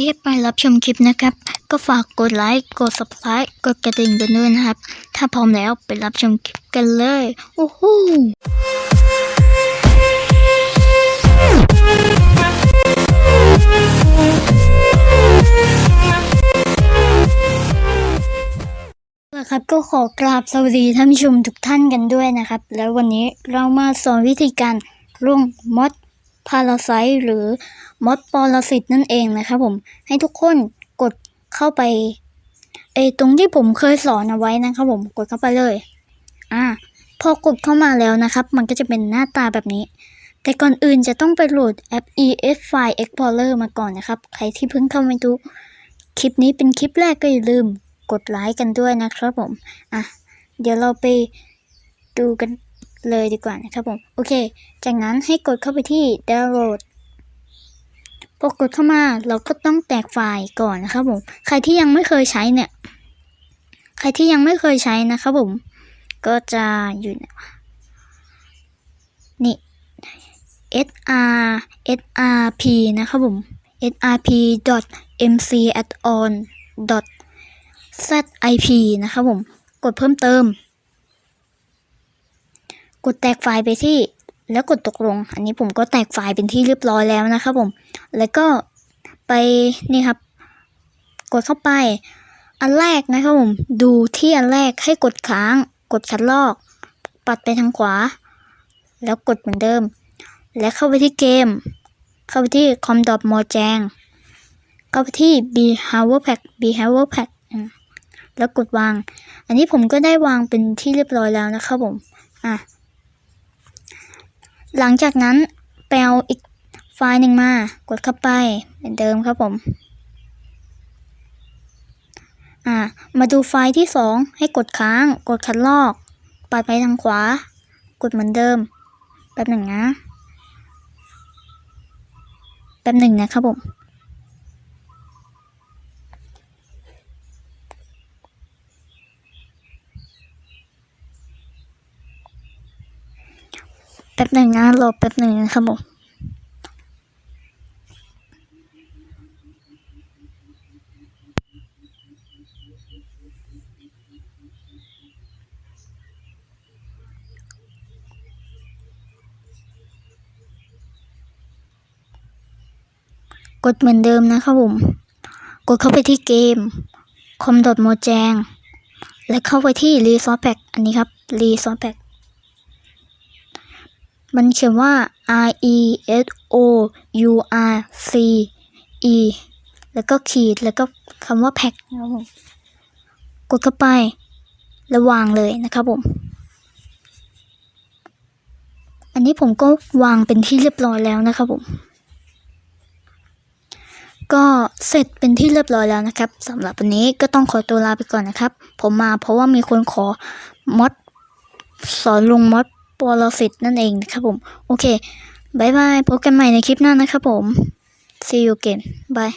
ที่ไปรับชมคลิปนะครับ ก็ฝากกดไลค์กด subscribe กดกระดิ่งกันด้วยนะครับ ถ้าพร้อมแล้วไปรับชมคลิปกันเลยโอ้โหนะครับก็ขอกราบสวัสดีท่านผู้ชมทุกท่านกันด้วยนะครับ แล้ววันนี้เรามาสอนวิธีการลงมดาราไซหรือมดปรสิตนั่นเองนะครับผมให้ทุกคนกดเข้าไปเออตรงที่ผมเคยสอนเอาไว้นะครับผมกดเข้าไปเลยอ่าพอกดเข้ามาแล้วนะครับ มันก็จะเป็นหน้าตาแบบนี้ แต่ก่อนอื่นจะต้องไปโหลดแอป ES File Explorer มาก่อนนะครับ ใครที่เพิ่งเข้ามาดูคลิปนี้เป็นคลิปแรกก็อย่าลืมกดไลค์กันด้วยนะครับผม อะ เดี๋ยวเราไปดูกัน เลยดีกว่านะครับผม โอเค จากนั้นให้กดเข้าไปที่ download พอกดเข้ามาเราก็ต้องแตกไฟล์ก่อนนะครับผม ใครที่ยังไม่เคยใช้เนี่ย ใครที่ยังไม่เคยใช้นะครับผม ก็จะอยู่นี่นี่ sr srp นะครับผม srp mc add-on zip นะครับผม กดเพิ่มเติม กดแตกไฟล์ไปที่ แล้วกดตกลง อันนี้ผมก็แตกไฟล์เป็นที่เรียบร้อยแล้วนะครับผม แล้วก็ไปนี่ครับ กดเข้าไป อันแรกนะครับผม ดูที่อันแรกให้กดค้าง กดคัดลอก ปัดไปทางขวา แล้วกดเหมือนเดิม และเข้าไปที่เกม เข้าไปที่ com dot m o j a n g เข้าไปที่ behavior pack behavior pack แล้วกดวาง อันนี้ผมก็ได้วางเป็นที่เรียบร้อยแล้วนะครับผม อะ หลังจากนั้นแปลอีกไฟล์หนึ่งมากดเข้าไปเหมือนเดิมครับผมอ่ามาดูไฟล์ที่สองให้กดค้าง กดคัดลอกปัดไปทางขวา กดเหมือนเดิมแป๊บหนึ่งนะแป๊บหนึ่งนะครับผม แป๊บหนึ่งนะรอแป๊บหนึ่งนะครับผมกดเหมือนเดิมนะครับผม กดเข้าไปที่เกม com dot m o j a n g และเข้าไปที่ resource pack อันนี้ครับ resource pack มันเขียนว่า R E S O U R C E แล้วก็ขีดแล้วก็คำว่า pack นะครับผมกดเข้าไปแล้วางเลยนะครับผม อันนี้ผมก็วางเป็นที่เรียบร้อยแล้วนะครับผม ก็เสร็จเป็นที่เรียบร้อยแล้วนะครับสำหรับวันนี้ก็ต้องขอตัวลาไปก่อนนะครับ ผมมาเพราะว่ามีคนขอมดสอนลุงมด วอลฟิตนั่นเองนะครับผม โอเคบายบายพบกันใหม่ในคลิปหน้านะครับผม see you again bye